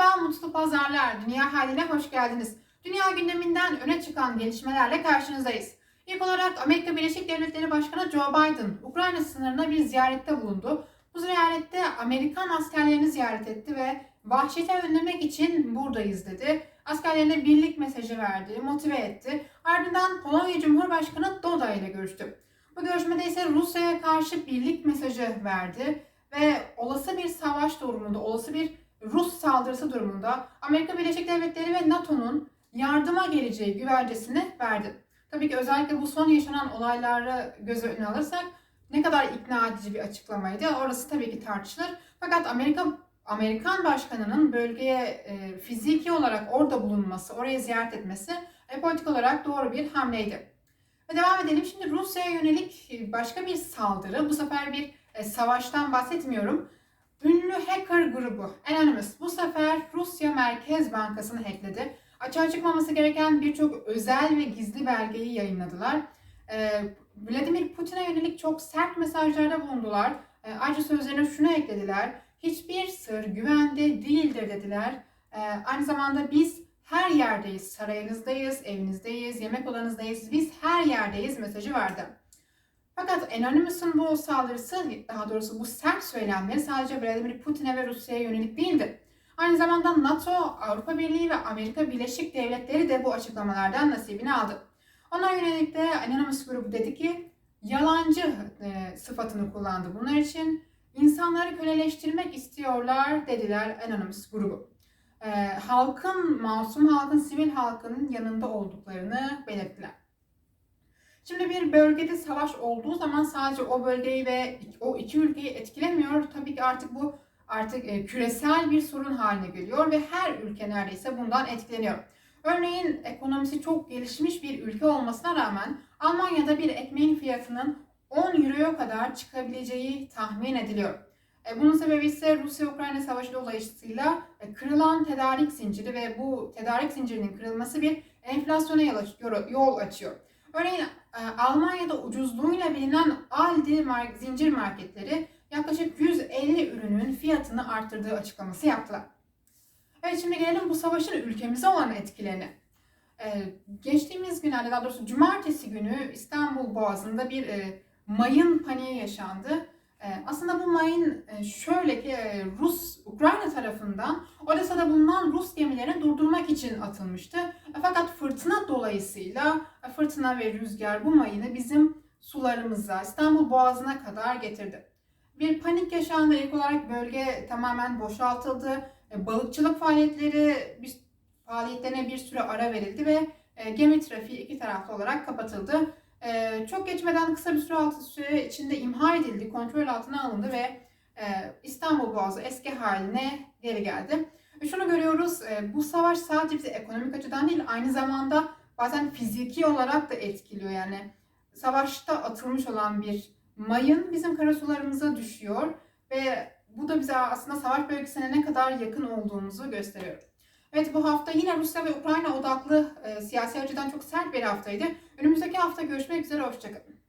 Merhaba, mutlu pazarlar. Dünya haline hoş geldiniz. Dünya gündeminden öne çıkan gelişmelerle karşınızdayız. İlk olarak Amerika Birleşik Devletleri Başkanı Joe Biden, Ukrayna sınırına bir ziyarette bulundu. Bu ziyarette Amerikan askerlerini ziyaret etti ve vahşeti önlemek için buradayız dedi. Askerlerine birlik mesajı verdi, motive etti. Ardından Polonya Cumhurbaşkanı Duda ile görüştü. Bu görüşmede ise Rusya'ya karşı birlik mesajı verdi ve olası bir savaş durumunda, olası bir Rus saldırısı durumunda Amerika Birleşik Devletleri ve NATO'nun yardıma geleceği güvencesini verdi. Tabii ki özellikle bu son yaşanan olayları göz önüne alırsak ne kadar ikna edici bir açıklamaydı orası tabii ki tartışılır. Fakat Amerika Amerikan başkanının bölgeye e, fiziki olarak orada bulunması, orayı ziyaret etmesi e, politik olarak doğru bir hamleydi. Ve devam edelim. Şimdi Rusya'ya yönelik başka bir saldırı. Bu sefer bir e, savaştan bahsetmiyorum. Ünlü hacker grubu Anonymous bu sefer Rusya Merkez Bankası'nı hackledi. Açığa çıkmaması gereken birçok özel ve gizli belgeyi yayınladılar. Ee, Vladimir Putin'e yönelik çok sert mesajlarda bulundular. Ee, ayrıca sözlerine şunu eklediler. Hiçbir sır güvende değildir dediler. Ee, aynı zamanda biz her yerdeyiz. Sarayınızdayız, evinizdeyiz, yemek odanızdayız. Biz her yerdeyiz mesajı vardı. Fakat Anonymous'un bu saldırısı, daha doğrusu bu sert söylemleri sadece Vladimir Putin'e ve Rusya'ya yönelik değildi. Aynı zamanda NATO, Avrupa Birliği ve Amerika Birleşik Devletleri de bu açıklamalardan nasibini aldı. Ona yönelik de Anonymous grubu dedi ki yalancı e, sıfatını kullandı bunlar için. insanları köleleştirmek istiyorlar dediler Anonymous grubu. E, halkın, masum halkın, sivil halkın yanında olduklarını belirttiler. Şimdi bir bölgede savaş olduğu zaman sadece o bölgeyi ve o iki ülkeyi etkilemiyor. Tabii ki artık bu artık e, küresel bir sorun haline geliyor ve her ülke neredeyse bundan etkileniyor. Örneğin ekonomisi çok gelişmiş bir ülke olmasına rağmen Almanya'da bir ekmeğin fiyatının 10 euroya kadar çıkabileceği tahmin ediliyor. E, bunun sebebi ise Rusya-Ukrayna savaşı dolayısıyla e, kırılan tedarik zinciri ve bu tedarik zincirinin kırılması bir enflasyona yol açıyor. Örneğin Almanya'da ucuzluğuyla bilinen Aldi zincir marketleri yaklaşık 150 ürünün fiyatını arttırdığı açıklaması yaptılar. Evet şimdi gelelim bu savaşın ülkemize olan etkilerine. Ee, geçtiğimiz günlerde daha doğrusu cumartesi günü İstanbul Boğazı'nda bir e, mayın paniği yaşandı. E, aslında bu mayın e, şöyle ki e, Rus, Ukrayna tarafından Odessa'da bulunan Rus gemilerini durdurmak için atılmıştı. E, fakat fırtına dolayısıyla fırtına ve rüzgar bu mayını bizim sularımıza, İstanbul Boğazı'na kadar getirdi. Bir panik yaşandı. İlk olarak bölge tamamen boşaltıldı. Balıkçılık faaliyetleri bir, faaliyetlerine bir süre ara verildi ve gemi trafiği iki taraflı olarak kapatıldı. E, çok geçmeden kısa bir süre, altı, süre içinde imha edildi, kontrol altına alındı ve e, İstanbul Boğazı eski haline geri geldi. Ve şunu görüyoruz, e, bu savaş sadece bizi ekonomik açıdan değil, aynı zamanda bazen fiziki olarak da etkiliyor. Yani savaşta atılmış olan bir mayın bizim karasularımıza düşüyor ve bu da bize aslında savaş bölgesine ne kadar yakın olduğumuzu gösteriyor. Evet bu hafta yine Rusya ve Ukrayna odaklı e, siyasi açıdan çok sert bir haftaydı. Önümüzdeki hafta görüşmek üzere, hoşçakalın.